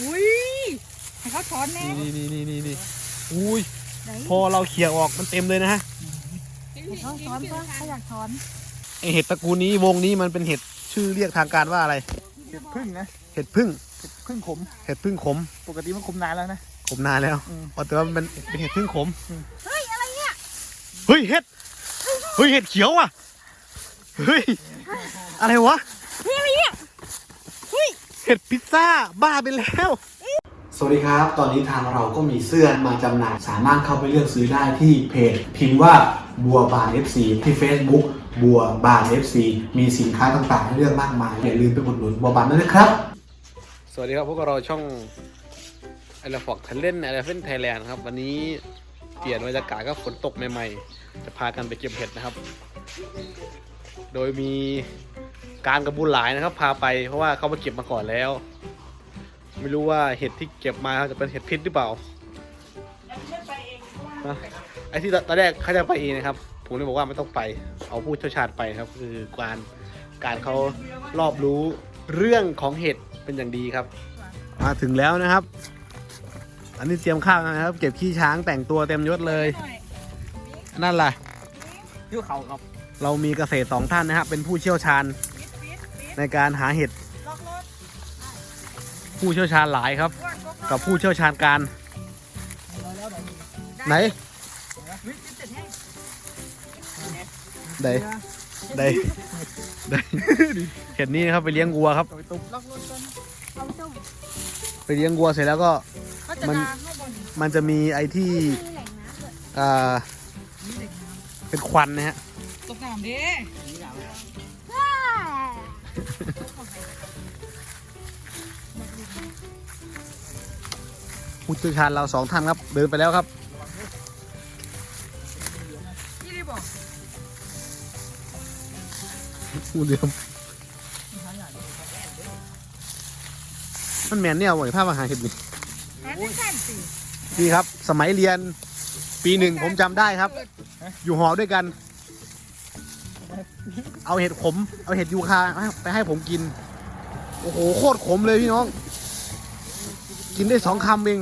อุ้ยให้เขาถอนแน่นี่นี่นี่นี่นี่อุ้ยไหนพอเราเขี่ยออกมันเต็มเลยนะฮะให้เขาถอนปะเขาอยากถอนไอเห็ดตระกูลนี้วงนี้มันเป็นเห็ดชื่อเรียกทางการว่าอะไร เห็ดพึ่งนะเห็ดพึ่งเห็ดพึ่งขม เห็ดพึ่งขม ปกติมันขมนานแล้วนะขมนานแล้วอืมอ๋อแต่ว่ามันเป็นเป็นเห็ดพึ่งขมเฮ้ยอะไรเนี่ยเฮ้ยเห็ดเฮ้ยเห็ดเขียวอะเฮ้ยอะไรวะนี่อะไรเนี่ย เห็ดพิซซ่าบ้าไปแล้ว สวัสดีครับ ตอนนี้ทางเราก็มีเสื้อมาจำหน่าย สามารถเข้าไปเลือกซื้อได้ที่เพจ พิมพ์ว่าบัวบาน FC ที่ Facebook บัวบาน FC มีสินค้าต่างๆให้เลือกมากมาย อย่าลืมไปอุดหนุนบัวบานด้วยนะครับ สวัสดีครับพวกเราช่องไอลฟอกทันเล่นไอลเฟนไทยแลนด์ครับ วันนี้เปลี่ยนบรรยากาศก็ฝนตกใหม่ๆ จะพากันไปเก็บเห็ดนะครับ โดยมีการกระบุญหลายนะครับ พาไปเพราะว่าเขามาเก็บมาก่อนแล้ว ไม่รู้ว่าเห็ดที่เก็บมาจะเป็นเห็ดพิษหรือเปล่านะไอ้ที่ตอนแรกเขาจะไปเองนะครับ ผมเลยบอกว่าไม่ต้องไป เอาผู้เชี่ยวชาญไปครับ คือการการเขารอบรู้เรื่องของเห็ดเป็นอย่างดีครับ มาถึงแล้วนะครับ อันนี้เตรียมข้าวนะครับ เก็บขี้ช้างแต่งตัวเต็มยศเลย นั่นแหละที่เขาครับ เรามีเกษตรสองท่านนะครับเป็นผู้เชี่ยวชาญในการหาเห็ด ผู้เชี่ยวชาญหลายครับ กับผู้เชี่ยวชาญการ ไหนไหนไหนไหนเห็ดนี้นะครับไปเลี้ยงวัวครับ ไปเลี้ยงวัวเสร็จแล้วก็มันมันจะมีไอ้ที่อ่าเป็นควันนะฮะ ตกน้ำดิผู้เชี่ยวชาญเราสองท่านครับ เดินไปแล้วครับนี่ได้บอกผู้เดิมมันแมนเนี่ยว่ะภาพอาหารเห็ดนี่หาได้แค่สินี่ครับ สมัยเรียนปีหนึ่งผมจำได้ครับ อยู่หอด้วยกัน เอาเห็ดขม เอาเห็ดยูคาไปให้ผมกิน โอ้โหโคตรขมเลยพี่น้อง กินได้สองคำเอง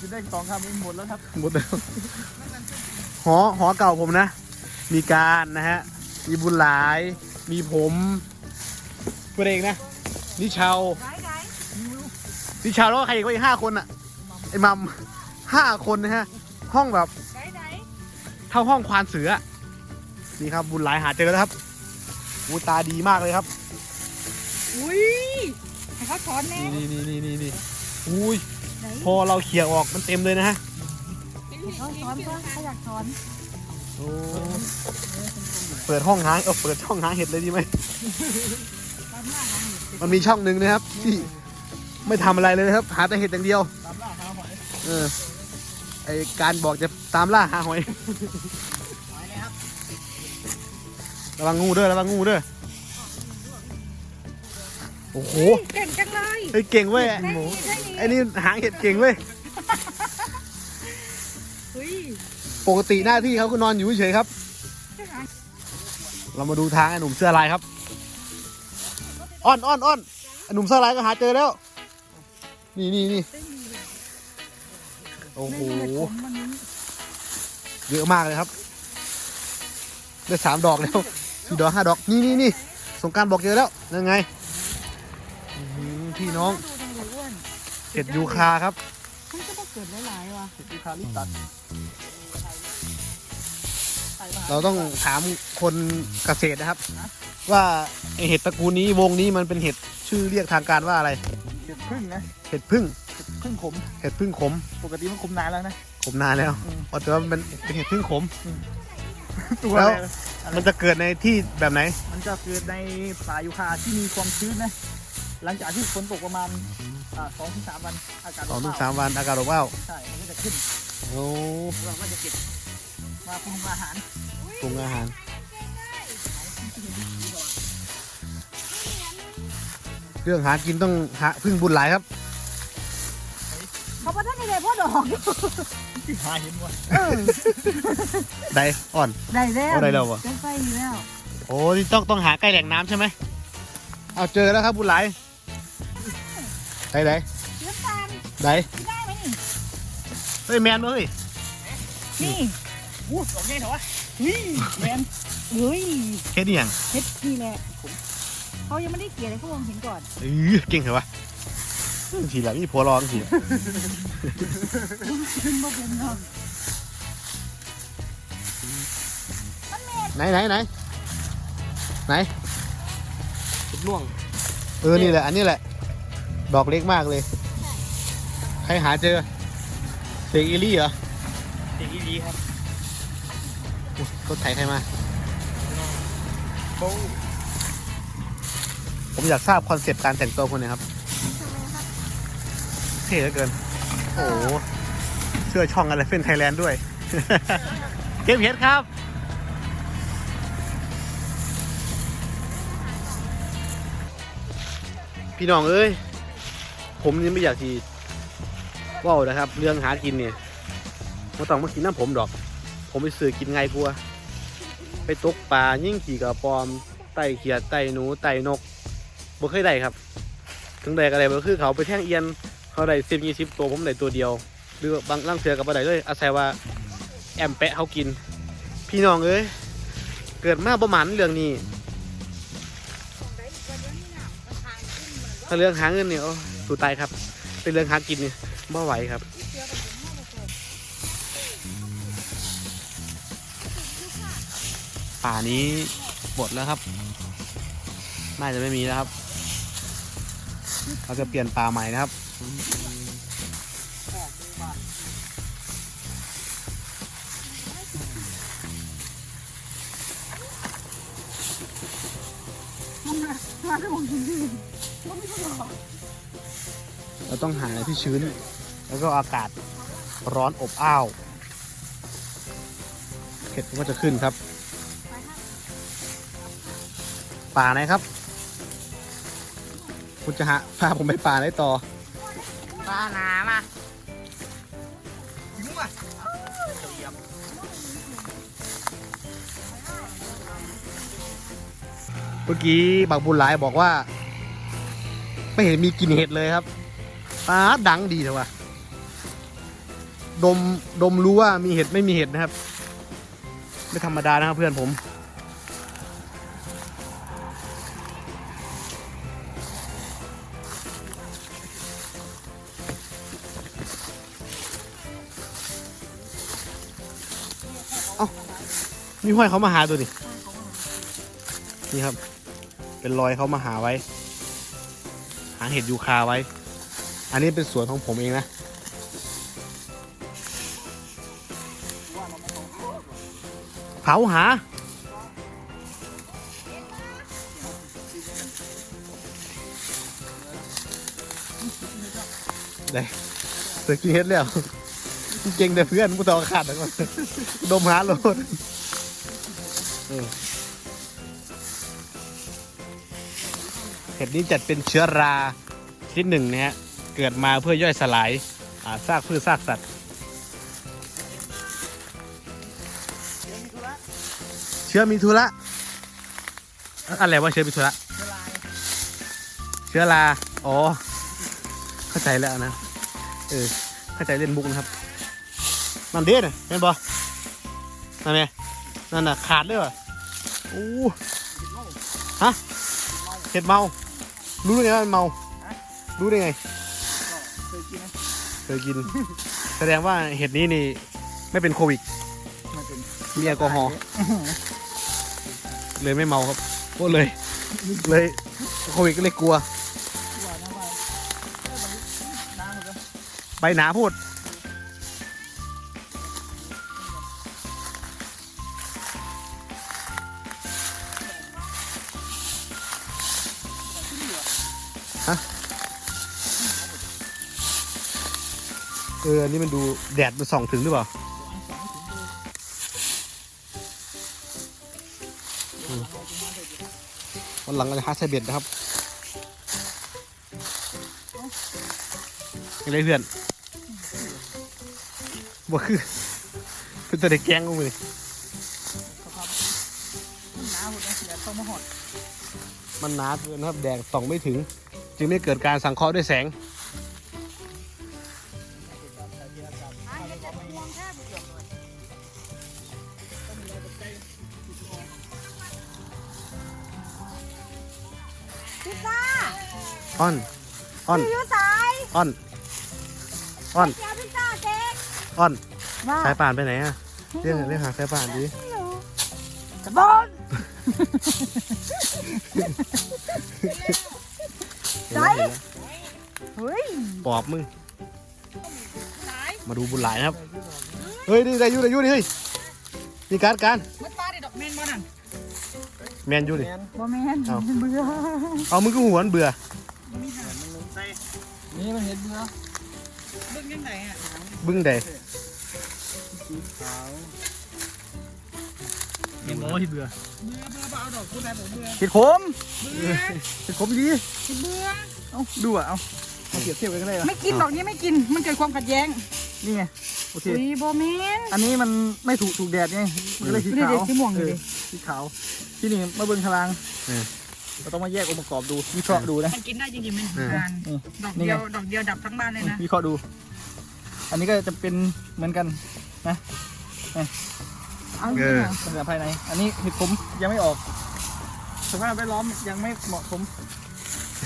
กินได้สองคำเองหมดแล้วครับหมดแล้วหอหอเก่าผมนะ มีการนะฮะ มีบุญหลาย มีผมเพื่อนเองนะนิชาวไหนไหนนิชาวแล้วก็ใครอีกวะอีกห้าคนอะไอ้มัมห้าคนนะฮะ ห้องแบบไหนไหนเท่าห้องควานเสืออะนี่ครับบุญหลายหาเจอแล้วครับ อูตาดีมากเลยครับ อุ้ยให้เขาถอนแน่นี่นี่นี่นี่นี่อุ้ยไหนพอเราเขี่ยออกมันเต็มเลยนะฮะให้เขาถอนปะเขาอยากถอนโอ้เปิดห้องหาเออเปิดช่องหาเห็ดเลยดีไหมตามหน้าหาเห็ดมันมีช่องหนึ่งนะครับ ที่ไม่ทำอะไรเลยนะครับ หาแต่เห็ดอย่างเดียว ตามล่าหาหอยเออไอการบอกจะตามล่าหาหอย ระวังงูเด้อระวังงูเด้อโอ้โหเก่งจังเลยไอยเก่งเว้ยได้นี่ได้นี่ไอ้นี่หางเห็ดเก่งเว้ยเฮ้ยปกติหน้าที่เขาก็นอนอยู่เฉยๆครับ เรามาดูทางไอ้หนุ่มเสื้อลายครับอ้อนอ้อนอ้อนไอ้หนุ่มเสื้อลายก็หาเจอแล้ว นี่นี่นี่โอ้โหเยอะมากเลยครับ ได้สามดอกแล้ว สี่ดอกห้าดอกนี่นี่นี่สงกรารบอกเจอแล้วยังไงอื้อหือพี่น้องดูดูอ้วนเห็ดยูคาครับมันก็ต้องเกิดหลายๆว่ะเห็ดยูคาลิปตัสเราต้องถามคนเกษตรนะครับ ว่าไอเห็ดตระกูลนี้วงนี้มันเป็นเห็ดชื่อเรียกทางการว่าอะไรเห็ดพึ่งนะเห็ดพึ่งเห็ดพึ่งขม เห็ดพึ่งขม ปกติมันขมนานแล้วนะขมนานแล้วอืม อ๋อแต่ว่ามันเป็นเห็ดพึ่งขม ตัวแล้วอะไรมันจะเกิดในที่แบบไหน มันจะเกิดในป่ายูคาที่มีความชื้นนะ หลังจากที่ฝนตกประมาณอ่าสองถึงสามวันอากาศสองถึงร้สามวันอากาศอบอ้าวใช่ มันก็จะขึ้นโอ้เราก็จะเก็บมาปรุงอาหารปรุงอาหาร เรื่องหากินต้องหาพึ่งบุญหลายครับ เขาบอกท่านในเด็พ่อดอก ที่หาเห็นว่าเออได้อ่อน ได้แล้วเอาได้แล้ววะได้ไปแล้วโอ้ที่ต้องต้องหาใกล้แหล่งน้ำใช่ไหมเอาเจอแล้วครับบุญหลายไหนไหนเลือดตาลไหนได้ไหมนี่เฮ้ยแมนเฮ้ยนี่อู้ดอกใหญ่เหรอวะนี่แมนเฮ้ยเฮ็ดอหย่างเฮ็ดนี่แหละเขายังไม่ได้เกลี่ยเลยเขามองเห็นก่อนเออเก่งเหรอวะ ทีหลังนี่ผัวร้องทีขึ้นมาบุญเนาะไหนไหนไหนไหนล่วง เออ นี่แหละ อันนี้แหละ ดอกเล็กมากเลย ใครหาเจอเสกอีลี่เหรอเด็กอีดีครับอุ๊ยรถไถใครมาโบ้ผมอยากทราบคอนเซ็ปต์การแต่งตัวคนหนะครับ เท่เหลือเกิน โอ้โหเสื้อช่องอะไรเฟ้นไทยแลนด์ด้วย เก็บเห็ดครับ พี่น้องเอ้ย ผมนี่ไม่อยากทีว่าวนะครับ เรื่องหากินเนี่ยมาต้องมากินน้ำผมดอก ผมไปซื้อกินไงกลัวาไปตกปลายิ่งขี่กับปอมไต่เขียดไต่หนูไต่นกบ่เคยได้ครับ ถึงได้ก็ได้บ่คือเขาไปแท่งเอียน เขาได้สิบยี่สิบตัวผมได้ตัวเดียว หรือบางร่างเสือกับบ่ได้เลยอาศัยว่าแอมแปะเขากิน พี่น้องเอ้ยเกิดมาประมาณเรื่องนี้ถ้าเรื่องหาเงินเนี่ยโอ้สูตายครับ เป็นเรื่องหากินเนี่ยบ่ไหวครับป่านี้หมดแล้วครับ น่าจะไม่มีแล้วครับ เราจะเปลี่ยนป่าใหม่นะครับ เราต้องหาอะไรที่ชื้น แล้วก็อากาศร้อนอบอ้าวเห็ดมันก็จะขึ้นครับ ป่าไหนครับ คุณจะหาพาผมไปป่าไหนต่อ ปลาหนามาถึงว่ะเมื่อกี้บักบุญหลายบอกว่า ไม่เห็นมีกลินเห็ดเลยครับป้าดดังดีเถอะวะดมดมรู้ว่ามีเห็ดไม่มีเห็ดนะครับ ไม่ธรรมดานะครับเพื่อนผม มี่ห้อยเขามาหาตัวดินี่ครับ เป็นรอยเขามาหาไว้ หาเห็ดยูคาไว้ อันนี้เป็นสวนของผมเองนะเผาหาได้เสือกินเห็ดแล้ว เก่งแต่เพื่อนกูต่อขาดแล้วก่อนดมหาโลด เห็ดนี้จัดเป็นเชื้อราชนิดหนึ่งนะฮะ เกิดมาเพื่อย่อยสลายอ่าซากพืชซากสัตว์ เชื้อมีทุระ อะไรว่าเชื้อมีทุระ เชื้อรา อ๋อ เข้าใจแล้วนะ เออ เข้าใจเล่นมุกนะครับนั่นเด็ดนะเป็นบอนั่นไงนั่นน่ะขาดเลยวะ อ้ฮะเห็ดเมา รู้ได้ไงว่ามันเมา รู้ได้ไง เคยกินไหมเคยกิน แสดงว่าเห็ดนี้นี่ไม่เป็นโควิดมันเป็นมีแอลกอฮอล์ เลยไม่เมาครับก็เลย เลยโควิดก็เลยกลัวหวานนะว่าเอ้ยมันน้ำมันก็ ใบหนาพูด อออันนี้มันดูแดดมันส่องถึงหรือเปล่าวันหลังเราจะหาใส่เบ็ดนะครับอะไรเพื่อนบ่คือเป็นตัวเด็กแกล้งกูเลยสภาพน้ำหมดนะเสียต้องมาหอดมันหนาเกินะครับแดดส่องไม่ถึง จึงไม่เกิดการสังเคราะห์ด้วยแสง อ้อนอ้อนพี่ยูสายอ้อนอ้อนเจ้าพิซซ่าเจ๊กอ้อนว่าสายป่านไปไหนอะเรียกเรียกหาสายป่านดิไม่รู้กระโดดเห็นไหมเห็นไหมเฮ้ยปอบมึงสายมาดูบุญหลายนะครับ เฮ้ยนี่ได้อยูได้อยูนี่เฮ้ยนี่การดการดมันปลาดิดอกเมนบ่นั่นแมนอยูนี่บ่แมนเอาเบื่อเอามึงก็หวนเบื่อ นี่มันเห็นเนื้อเบิ่งยังไงอะบึ้งใดสีขาวเห็นโอ้ที่เบื่อเบื่อเบื่อบ่เอาดอกคุณนายผมเบื่อเห็ดขมเบื่อเห็ดขมดีเบื่อเอาดูอะเอามาเปรียบเทียบกันก็ได้เหรอไม่กินดอกนี้ไม่กินมันเกิดความขัดแย้งนี่ไงโอเคอุ้ยบ่แมนอันนี้มันไม่ถูกถูกแดดไงมันก็เลยสีดูดิขาวสีม่วงดูดิเออสีขาวที่นี่มาเบิ่งทางล่าง เออเราต้องมาแยกองค์ประกอบดูวิเคราะห์ดูนะ มันกินได้จริงๆมันเอองานนี่ดอกนี่เดีไง ยวดอกเดียวดับทั้งบ้านเลยนะวิเคราะห์ดู อันนี้ก็จะเป็นเหมือนกันเอาจเอริงอเหรอสำหรับภายใน อันนี้เห็ดขมยังไม่ออก สภาพแวดล้อมยังไม่เหมาะสม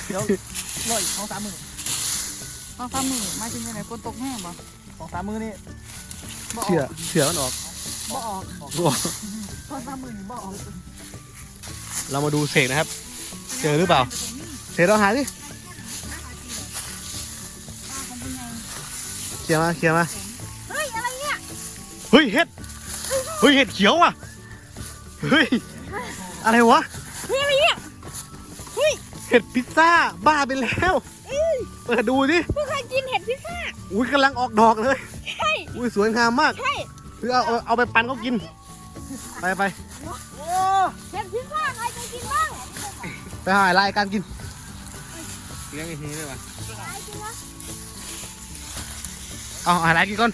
เดี๋ยวรออีกสองสามมือต้องทำมือมาจริงยังไงฝนตกแห้งบ่สองสามมือนี่บ่อเชื่ออกเชื่อมันออก บ่ออกโอ้ต้องทำมือนี่บ่ออกเรามาดูเสกนะครับ เจอหรือเปล่าเสกเราหาดิเคลียร์มาเคลียร์มาเฮ้ยอะไรเนี่ยเฮ้ยเห็ดเฮ้ยเห็ดเขียวอะเฮ้ยอะไรวะนี่อะไรเนี่ยเห็ดพิซซ่าบ้าไปแล้วเปิดดูดิเพิ่งเคยกินเห็ดพิซซ่าอุ้ยกำลังออกดอกเลยใช่อุ้ยสวยงามมากใช่คือเอาเอาเอาไปปั่นเขากิน ไปไปเห็ดพิซซ่าใครเคยกินบ้าง ไปหาอะไรการกินเลี้ยงอีกทีได้ปะใครกินนะเอาหาอะไรกินก่อน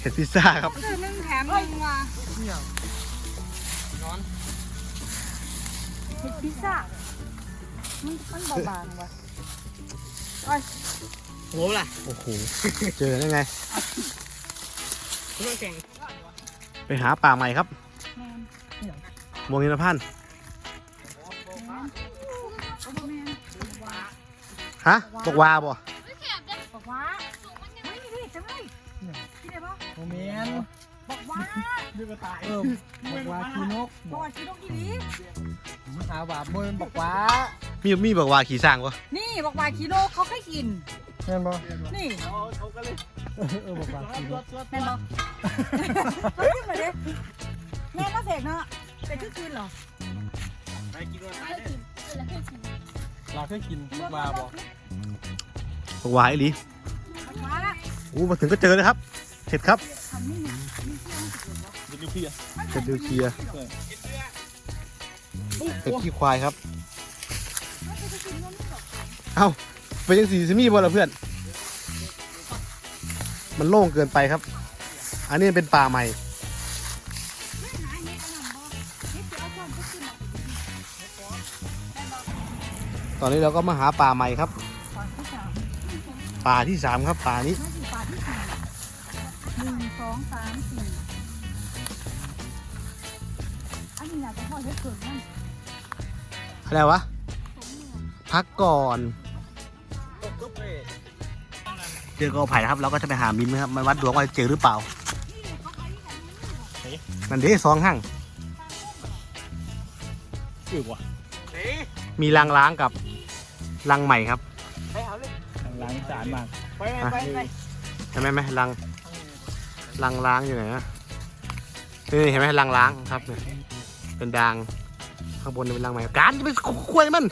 เห็ดพิซซ่าครับคือหนึ่งแถมหนึ่งว่ะเห็ดพิซซ่ามันมันเบาบางว่ะโหล่ะโอ้โหเจอได้ไงเรื่องแข่งไปหาป่าใหม่ครับ มวงนิรพันธ์ฮะบอกว่าบ่บอกว่าไม่ดีจังเลยกินได้ปะโมเมนบอกว่าดูกระต่ายเออบอกว่าคีนกบอกว่ากินต้องกินดีหาว่าโมนบอกว่ามีมีบอกว่าขี่สร้างวะนี่บอกว่ากิโลเขาเคยกินแม่นบ่นี่เขาก็เลยเออบอกว่าคีนกแม่นบอกเขาขึ้นมาดิแม่น่าเสกเนาะ แต่ก็คืนเหรอไปกินว่าตายเราเคยกินว่าบอกบอกว่าไอ้หลีบอกว่าอู้มาถึงก็เจอเลยครับเห็ดครับทำนี่นะเดี๋ยวพี่อะเห็ดดิวเคลียร์เห็ดขี้ควายครับไม่เคยกินก็ไม่บอกเอ้าไปยังสีซิมี่บ่ละเพื่อน มันโล่งเกินไปครับ อันนี้เป็นป่าใหม่ไม่ ตอนนี้เราก็มาหาป่าใหม่ครับปากที่สามป่าที่สามครับป่านี้ น่าจะปากที่สี่หนึ่งสองสามสี่อันนี้น่าจะพ่อเห็ดเกิดนั่นอะไรวะ พักก่อน เจอกอไผ่นะครับ เราก็จะไปหามินนะครับมาวัดดวงว่าเจอหรือเปล่า นั่นเด้สองห้างอือว่ะมีรังล้างกับ รังใหม่ครับล้างจานมากไปอะไปไปเห็นไหมไหมรังรังล้างอยู่ไหนนะนี่เห็นไหมรังล้างครับเนี่ยเป็นดางข้างบนเป็นรังใหม่การจะไปคุยมัน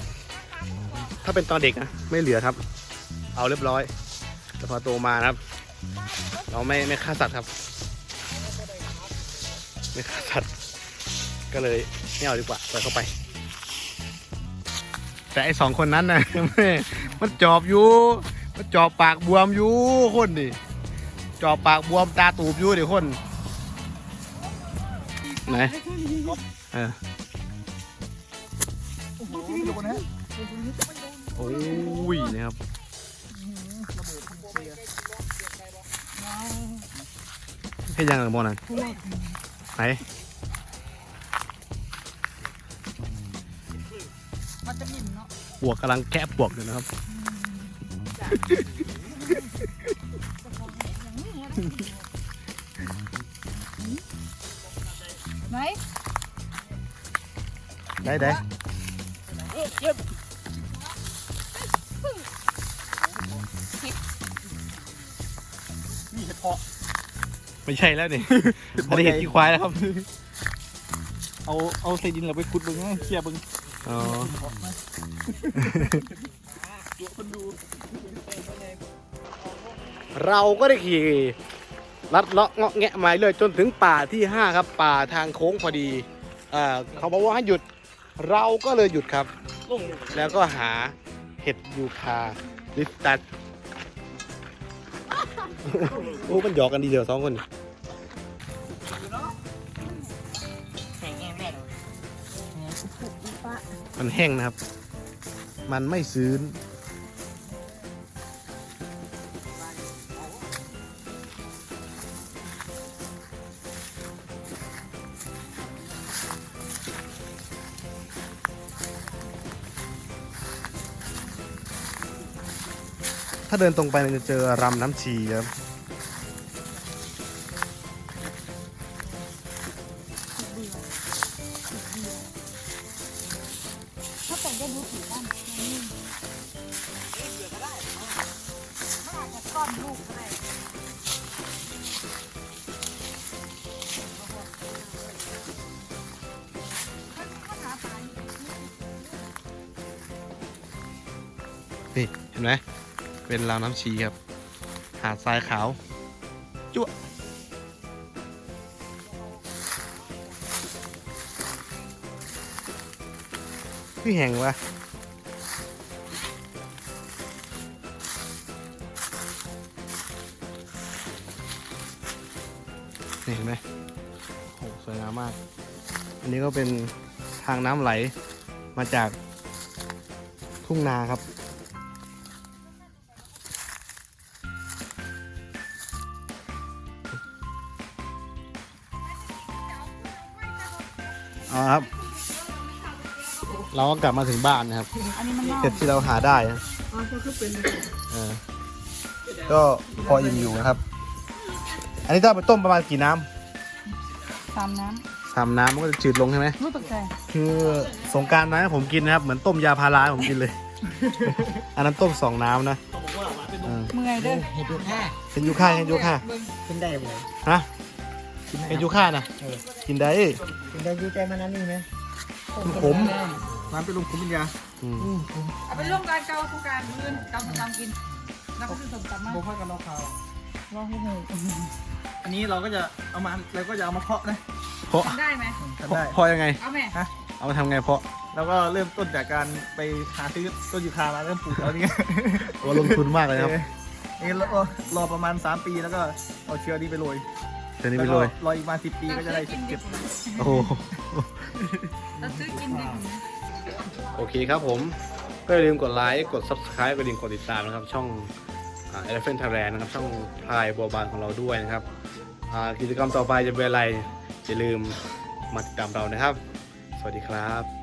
ถ้าเป็นตอนเด็กนะไม่เหลือครับ เอาเรียบร้อย แต่พอโตมานะครับ เราไม่ไม่ฆ่าสัตว์ครับ ไม่ฆ่าสัตว์ก็เลยไม่เอาดีกว่าปล่อยเข้าไป แต่ไอสองคนนั้นนะมันจอบอยู่ มันจอบปากบวมอยู่คนนี่จอบปากบวมตาตูบอยู่ดี๋ยวคนไหนเออโอ้โหไม่โดนนะโอ้ยนะครับให้ยังกับโมนั่นไหน มันจะมิ่มเนาะปวกกำลังแกะปวกอยู่นะครับอย่างนี้ไหนได้ได้นี่เฉพาะไม่ใช่แล้วนี่อันนี้เห็ดขี้ควายแล้วครับ เอาเอาใส่ดินเราไปขุดเบึงเคลียร์เบึง อ๋อเราก็ได้ขี่ลัดเลาะเงาะแงะมาเลยจนถึงป่าที่ 5 ครับ ป่าทางโค้งพอดีอ่าเขาบอกว่าให้หยุดเราก็เลยหยุดครับ แล้วก็หาเห็ดยูคาลิสตัสโอ้มันหยอกกันดีเดียวสองคน มันแห้งนะครับ มันไม่ซื้นถ้าเดินตรงไปจะเจอรำน้ำชีครับ เห็นไหมเป็นราวน้ำชีครับ หาดทรายขาว จุ๊พี่แห่งวะเห็นไหมโหสวยงามมาก อันนี้ก็เป็นทางน้ำไหลมาจากทุ่งนาครับ เอาละครับ เราก็กลับมาถึงบ้านนะครับอันนี้มันเน่าเห็ดที่เราหาได้นะเออก็พออิ่มอยู่นะครับ อันนี้ถ้าเอาไปต้มประมาณกี่น้ตามน้ำสามน้ำมันก็จะจืดลงใช่ไหมำรู้ตกใจคือสงกรารนะผมกินนะครับ เหมือนต้มยาพาราให้ผมกินเลย อันนั้นต้มสองน้ำนะเออเมื่อยเด้อเห็ดดูค่าเห็นยูค่าเห็นยูค่ากินได้ไหมฮะ เห็นยูค่านะกินได้กินได้อยูใจมันนั่นนี่ไหมขมน้ำเป็นลมคุมวิญญาอืมอืมผมเอาไปร่วมการเกาผู้การมือนกำกำกินแล้วก็ซื้อสมตำมาโบค่อยกันเราขาวลองให้หนูอันนี้เราก็จะเอามาเราก็จะเอามาเพาะนะเพราะทำได้ไหมทำได้พอยังไง เอาแม่เอามาทำไงเพราะแล้วก็เริ่มต้นจากการไปหาซื้อต้นยูคามาเริ่มปลูกแล้วนี่ว่าลงทุนมากเลยครับนี่รอรอประมาณ 3 ปีแล้วก็เอาเชื้อนี้ไปโรยเดี๋ยวนี้ไปเลยแวก็รออีกประมาณสิปีก็จะได้เก็บโอ้โห เราซื้อกินดิบโอเคครับผม ก็อย่าลืมกดไลค์ กด subscribe กดดิ่งกดติดตามนะครับ ช่องอ่า Elephant Thailand นะครับ ช่องพายบัวบานของเราด้วยนะครับอ่ากิจกรรมต่อไปจะเป็นอะไร อย่าลืมมาติดตามเรานะครับ สวัสดีครับ